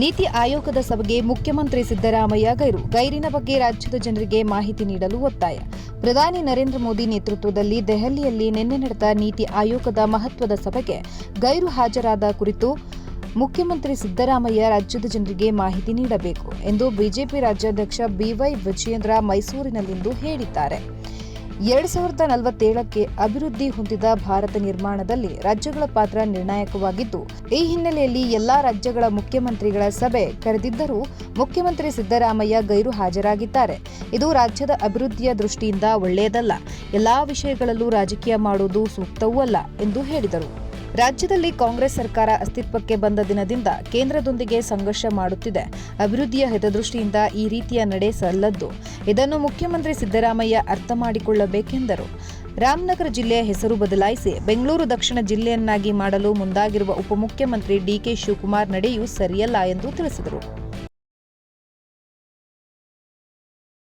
ನೀತಿ ಆಯೋಗದ ಸಭೆಗೆ ಮುಖ್ಯಮಂತ್ರಿ ಸಿದ್ದರಾಮಯ್ಯ ಗೈರು. ಗೈರಿನ ಬಗ್ಗೆ ರಾಜ್ಯದ ಜನರಿಗೆ ಮಾಹಿತಿ ನೀಡಲು ಒತ್ತಾಯ. ಪ್ರಧಾನಿ ನರೇಂದ್ರ ಮೋದಿ ನೇತೃತ್ವದಲ್ಲಿ ದೆಹಲಿಯಲ್ಲಿ ನಿನ್ನೆ ನಡೆದ ನೀತಿ ಆಯೋಗದ ಮಹತ್ವದ ಸಭೆಗೆ ಗೈರು ಹಾಜರಾದ ಕುರಿತು ಮುಖ್ಯಮಂತ್ರಿ ಸಿದ್ದರಾಮಯ್ಯ ರಾಜ್ಯದ ಜನರಿಗೆ ಮಾಹಿತಿ ನೀಡಬೇಕು ಎಂದು ಬಿಜೆಪಿ ರಾಜ್ಯಾಧ್ಯಕ್ಷ ಬಿವೈ ವಿಜಯೇಂದ್ರ ಮೈಸೂರಿನಲ್ಲಿಂದು ಹೇಳಿದ್ದಾರೆ. ಎರಡು ಸಾವಿರದ ನಲವತ್ತೇಳಕ್ಕೆ ಅಭಿವೃದ್ಧಿ ಹೊಂದಿದ ಭಾರತ ನಿರ್ಮಾಣದಲ್ಲಿ ರಾಜ್ಯಗಳ ಪಾತ್ರ ನಿರ್ಣಾಯಕವಾಗಿದ್ದು, ಈ ಹಿನ್ನೆಲೆಯಲ್ಲಿ ಎಲ್ಲಾ ರಾಜ್ಯಗಳ ಮುಖ್ಯಮಂತ್ರಿಗಳ ಸಭೆ ಕರೆದಿದ್ದರೂ ಮುಖ್ಯಮಂತ್ರಿ ಸಿದ್ದರಾಮಯ್ಯ ಗೈರು ಹಾಜರಾಗಿದ್ದಾರೆ. ಇದು ರಾಜ್ಯದ ಅಭಿವೃದ್ಧಿಯ ದೃಷ್ಟಿಯಿಂದ ಒಳ್ಳೆಯದಲ್ಲ, ಎಲ್ಲಾ ವಿಷಯಗಳಲ್ಲೂ ರಾಜಕೀಯ ಮಾಡುವುದು ಸೂಕ್ತವೂ ಅಲ್ಲ ಎಂದು ಹೇಳಿದರು. ರಾಜ್ಯದಲ್ಲಿ ಕಾಂಗ್ರೆಸ್ ಸರ್ಕಾರ ಅಸ್ತಿತ್ವಕ್ಕೆ ಬಂದ ದಿನದಿಂದ ಕೇಂದ್ರದೊಂದಿಗೆ ಸಂಘರ್ಷ ಮಾಡುತ್ತಿದೆ. ಅಭಿವೃದ್ಧಿಯ ಹಿತದೃಷ್ಟಿಯಿಂದ ಈ ರೀತಿಯ ನಡೆ ಸಲ್ಲದ್ದು ಇದನ್ನು ಮುಖ್ಯಮಂತ್ರಿ ಸಿದ್ದರಾಮಯ್ಯ ಅರ್ಥ ಮಾಡಿಕೊಳ್ಳಬೇಕೆಂದರು. ರಾಮನಗರ ಜಿಲ್ಲೆಯ ಹೆಸರು ಬದಲಾಯಿಸಿ ಬೆಂಗಳೂರು ದಕ್ಷಿಣ ಜಿಲ್ಲೆಯನ್ನಾಗಿ ಮಾಡಲು ಮುಂದಾಗಿರುವ ಉಪಮುಖ್ಯಮಂತ್ರಿ ಡಿಕೆ ಶಿವಕುಮಾರ್ ನಡೆಯೂ ಸರಿಯಲ್ಲ ಎಂದು ತಿಳಿಸಿದರು.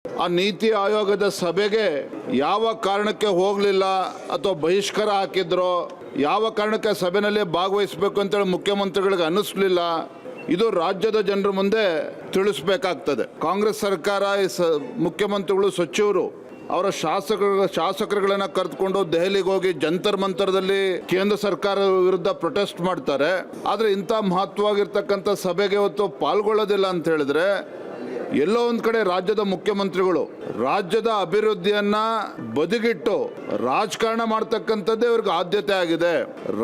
ಆ ನೀತಿ ಆಯೋಗದ ಸಭೆಗೆ ಯಾವ ಕಾರಣಕ್ಕೆ ಹೋಗಲಿಲ್ಲ ಅಥವಾ ಬಹಿಷ್ಕಾರ ಹಾಕಿದ್ರೋ ಯಾವ ಕಾರಣಕ್ಕೆ ಸಭೆಯಲ್ಲಿ ಭಾಗವಹಿಸಬೇಕು ಅಂತೇಳಿ ಮುಖ್ಯಮಂತ್ರಿಗಳಿಗೆ ಅನ್ನಿಸ್ಲಿಲ್ಲ, ಇದು ರಾಜ್ಯದ ಜನರ ಮುಂದೆ ತಿಳಿಸ್ಬೇಕಾಗ್ತದೆ. ಕಾಂಗ್ರೆಸ್ ಸರ್ಕಾರ ಮುಖ್ಯಮಂತ್ರಿಗಳು, ಸಚಿವರು, ಅವರ ಶಾಸಕರ, ಶಾಸಕರುಗಳನ್ನ ಕರೆದುಕೊಂಡು ದೆಹಲಿಗೆ ಹೋಗಿ ಜಂತರ್ ಮಂತರದಲ್ಲಿ ಕೇಂದ್ರ ಸರ್ಕಾರ ವಿರುದ್ಧ ಪ್ರೊಟೆಸ್ಟ್ ಮಾಡ್ತಾರೆ. ಆದರೆ ಇಂಥ ಮಹತ್ವವಾಗಿರ್ತಕ್ಕಂಥ ಸಭೆಗೆ ಇವತ್ತು ಪಾಲ್ಗೊಳ್ಳೋದಿಲ್ಲ ಅಂತ ಹೇಳಿದ್ರೆ ಎಲ್ಲೋ ಒಂದ್ ಕಡೆ ರಾಜ್ಯದ ಮುಖ್ಯಮಂತ್ರಿಗಳು ರಾಜ್ಯದ ಅಭಿವೃದ್ಧಿಯನ್ನ ಬದಿಗಿಟ್ಟು ರಾಜಕಾರಣ ಮಾಡ್ತಕ್ಕಂಥದ್ದೇ ಇವ್ರಿಗೆ ಆದ್ಯತೆ ಆಗಿದೆ.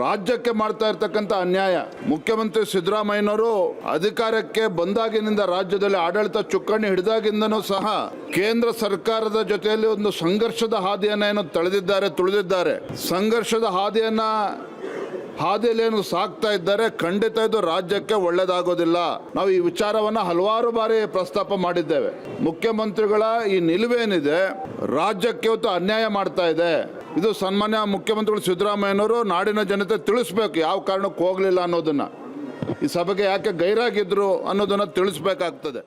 ರಾಜ್ಯಕ್ಕೆ ಮಾಡ್ತಾ ಇರ್ತಕ್ಕಂಥ ಅನ್ಯಾಯ. ಮುಖ್ಯಮಂತ್ರಿ ಸಿದ್ದರಾಮಯ್ಯನವರು ಅಧಿಕಾರಕ್ಕೆ ಬಂದಾಗಿನಿಂದ ರಾಜ್ಯದಲ್ಲಿ ಆಡಳಿತ ಚುಕ್ಕಾಣಿ ಹಿಡಿದಾಗಿಂದನೂ ಸಹ ಕೇಂದ್ರ ಸರ್ಕಾರದ ಜೊತೆಯಲ್ಲಿ ಒಂದು ಸಂಘರ್ಷದ ಹಾದಿಯನ್ನ ಏನು ತಳೆದಿದ್ದಾರೆ, ತುಳಿದಿದ್ದಾರೆ. ಸಂಘರ್ಷದ ಹಾದಿಯನ್ನ ಹಾದಿಯಲ್ಲಿ ಏನು ಸಾಕ್ತಾ ಇದ್ದಾರೆ ಖಂಡಿತ ಇದು ರಾಜ್ಯಕ್ಕೆ ಒಳ್ಳೇದಾಗೋದಿಲ್ಲ. ನಾವು ಈ ವಿಚಾರವನ್ನ ಹಲವಾರು ಬಾರಿ ಪ್ರಸ್ತಾಪ ಮಾಡಿದ್ದೇವೆ. ಮುಖ್ಯಮಂತ್ರಿಗಳ ಈ ನಿಲುವೇನಿದೆ, ರಾಜ್ಯಕ್ಕೆ ಇವತ್ತು ಅನ್ಯಾಯ ಮಾಡ್ತಾ ಇದೆ. ಇದು ಸನ್ಮಾನ್ಯ ಮುಖ್ಯಮಂತ್ರಿಗಳು ಸಿದ್ದರಾಮಯ್ಯನವರು ನಾಡಿನ ಜನತೆ ತಿಳಿಸ್ಬೇಕು, ಯಾವ ಕಾರಣಕ್ಕೆ ಹೋಗಲಿಲ್ಲ ಅನ್ನೋದನ್ನ. ಈ ಸಭೆಗೆ ಯಾಕೆ ಗೈರಾಗಿದ್ರು ಅನ್ನೋದನ್ನ ತಿಳಿಸ್ಬೇಕಾಗ್ತದೆ.